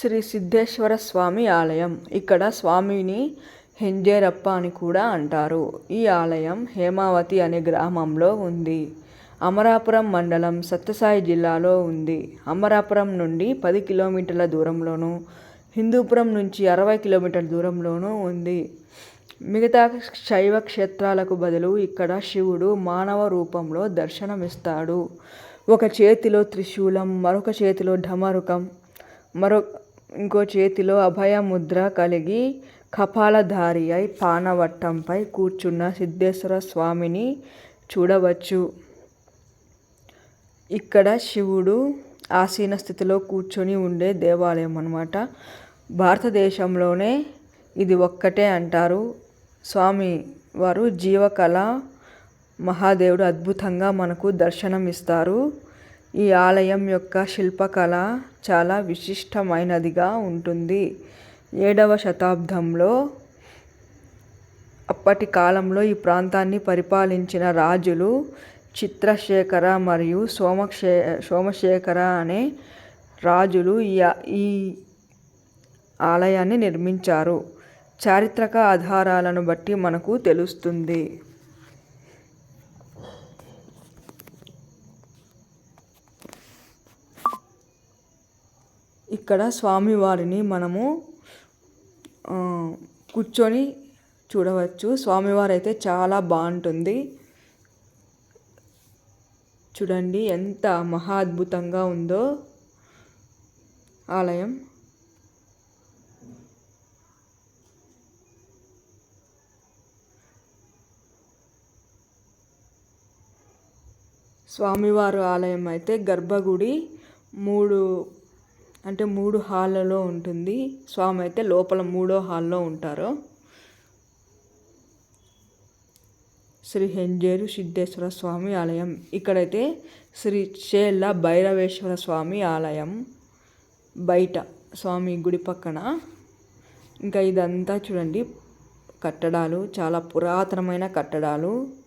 శ్రీ సిద్ధేశ్వర స్వామి ఆలయం. ఇక్కడ స్వామిని హెంజేరప్ప అని కూడా అంటారు. ఈ ఆలయం హేమావతి అనే గ్రామంలో ఉంది. అమరాపురం మండలం సత్యసాయి జిల్లాలో ఉంది. అమరాపురం నుండి పది కిలోమీటర్ల దూరంలోనూ హిందూపురం నుంచి అరవై కిలోమీటర్ల దూరంలోనూ ఉంది. మిగతా శైవ క్షేత్రాలకు బదులు ఇక్కడ శివుడు మానవ రూపంలో దర్శనమిస్తాడు. ఒక చేతిలో త్రిశూలం మరొక చేతిలో ఢమరుకం మరో ఇంకో చేతిలో అభయముద్ర కలిగి కపాలధారి అయి పానవట్టంపై కూర్చున్న సిద్ధేశ్వర స్వామిని చూడవచ్చు. ఇక్కడ శివుడు ఆసీన స్థితిలో కూర్చొని ఉండే దేవాలయం అన్నమాట. భారతదేశంలోనే ఇది ఒక్కటే అంటారు. స్వామి వారు జీవకళ మహాదేవుడు అద్భుతంగా మనకు దర్శనం ఇస్తారు ఈ ఆలయం యొక్క శిల్పకళ చాలా విశిష్టమైనదిగా ఉంటుంది. ఏడవ శతాబ్దంలో అప్పటి కాలంలో ఈ ప్రాంతాన్ని పరిపాలించిన రాజులు చిత్రశేఖర మరియు సోమక్షే సోమశేఖర అనే రాజులు ఈ ఈ ఆలయాన్ని నిర్మించారు. చారిత్రక ఆధారాలను బట్టి మనకు తెలుస్తుంది. ఇక్కడ స్వామివారిని మనము కూర్చొని చూడవచ్చు. స్వామివారు అయితే చాలా బాగుంటుంది. చూడండి ఎంత మహా అద్భుతంగా ఉందో ఆలయం. స్వామివారు ఆలయం అయితే గర్భగుడి మూడు అంటే మూడు హాళ్ళలో ఉంటుంది. స్వామి అయితే లోపల మూడో హాల్లో ఉంటారు. శ్రీ హెంజేరు సిద్ధేశ్వర స్వామి ఆలయం. ఇక్కడైతే శ్రీ చేళ్ళ భైరవేశ్వర స్వామి ఆలయం బయట స్వామి గుడి పక్కన. ఇంకా ఇదంతా చూడండి. కట్టడాలు చాలా పురాతనమైన కట్టడాలు.